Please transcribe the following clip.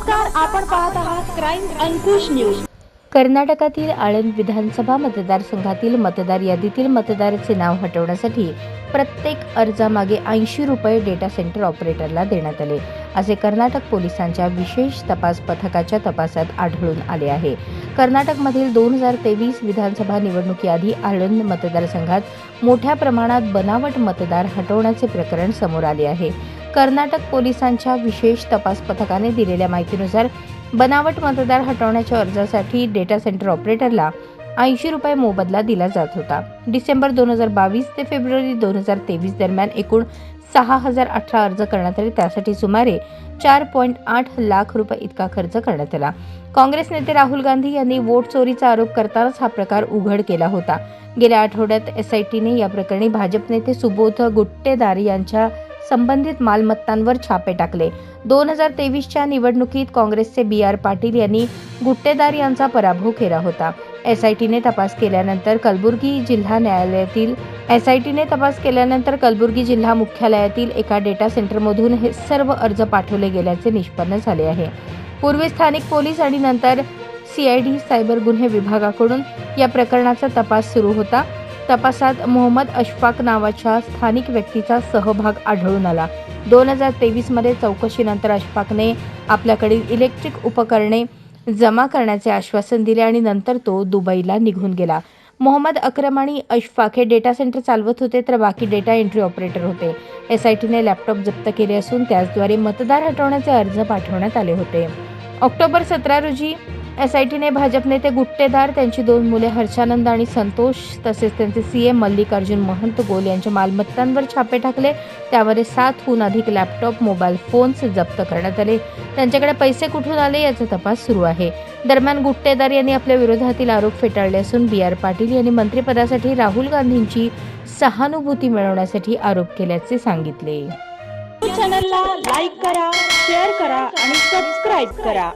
नमस्कार आपण पाहत आहात क्राईम अंकुश न्यूज कर्नाटकातील आळंद विधानसभा मतदारसंघातील मतदार यादीतील मतदाराचे नाव हटवण्यासाठी प्रत्येक अर्जामागे ऐंशी रुपये डेटा सेंटर ऑपरेटरला देण्यात आले. असे कर्नाटक पोलिसांच्या विशेष तपास पथकाच्या तपासात आढळून आले आहे. कर्नाटकमधील दोन हजार तेवीस विधानसभा निवडणुकीआधी आळंद मतदारसंघात मोठ्या प्रमाणात बनावट मतदार हटवण्याचे प्रकरण समोर आले आहे. कर्नाटक पोलिसांच्या विशेष तपास पथकाने दिलेल्या माहितीनुसार बनावट मतदार हटवण्याच्या अर्जासाठी डेटा सेंटर ऑपरेटरला ऐंशी रुपये मोबदला दिला जात होता. डिसेंबर दोन हजार बावीस ते फेब्रुवारी दोन हजार तेवीस दरम्यान एकूण सहा हजार अठरा अर्ज करण्यात आले. त्यासाठी सुमारे चार पॉईंट आठ लाख रुपये इतका खर्च करण्यात आला. काँग्रेस नेते राहुल गांधी यांनी वोट चोरीचा आरोप करतानाच हा प्रकार उघड केला होता. गेल्या आठवड्यात एसआयटीने या प्रकरणी भाजप नेते सुबोध गुट्टेदार यांच्या संबंधित मालमत्तांवर छापे टाकले. दोन हजार तेवीसच्या निवडणुकीत काँग्रेसचे बी आर पाटील यांनी गुट्टेदार यांचा पराभव केला होता. एसआयटीने तपास केल्यानंतर कलबुर्गी जिल्हा न्यायालयातील एसआयटीने तपास केल्यानंतर कलबुर्गी जिल्हा मुख्यालयातील एका डेटा सेंटरमधून हे सर्व अर्ज पाठवले गेल्याचे निष्पन्न झाले आहे. पूर्वी स्थानिक पोलीस आणि नंतर सीआयडी सायबर गुन्हे विभागाकडून या प्रकरणाचा तपास सुरू होता. तपासात मोहम्मद अशफाक नावाच्या स्थानिक व्यक्तीचा सहभाग आढळून आला. दोन हजार तेवीसमध्ये चौकशीनंतर अशफाकने आपल्याकडील इलेक्ट्रिक उपकरणे जमा करण्याचे आश्वासन दिले आणि नंतर तो दुबईला निघून गेला. मोहम्मद अक्रम आणि अशफाक हे डेटा सेंटर चालवत होते तर बाकी डेटा एंट्री ऑपरेटर होते. एस आय टीने लॅपटॉप जप्त केले असून त्याचद्वारे मतदार हटवण्याचे अर्ज पाठवण्यात आले होते. ऑक्टोबर सतरा रोजी एसआयटीने भाजप नेते गुट्टेदार त्यांची दोन मुले हर्षानंद आणि संतोष तसेच त्यांचे सीएम मल्लिकार्जुन महंत गोल यांच्या मालमत्तांवर छापे टाकले. त्यावर सातहून अधिक लॅपटॉप मोबाईल फोन्स जप्त करण्यात आले. त्यांच्याकडे पैसे कुठून आले याचा तपास सुरू आहे. दरम्यान गुट्टेदार यांनी आपल्या विरोधातील आरोप फेटाळले असून बी आर पाटील यांनी मंत्रिपदासाठी राहुल गांधींची सहानुभूती मिळवण्यासाठी आरोप केल्याचे सांगितले. चॅनलला लाईक करा शेअर करा आणि सबस्क्राईब करा.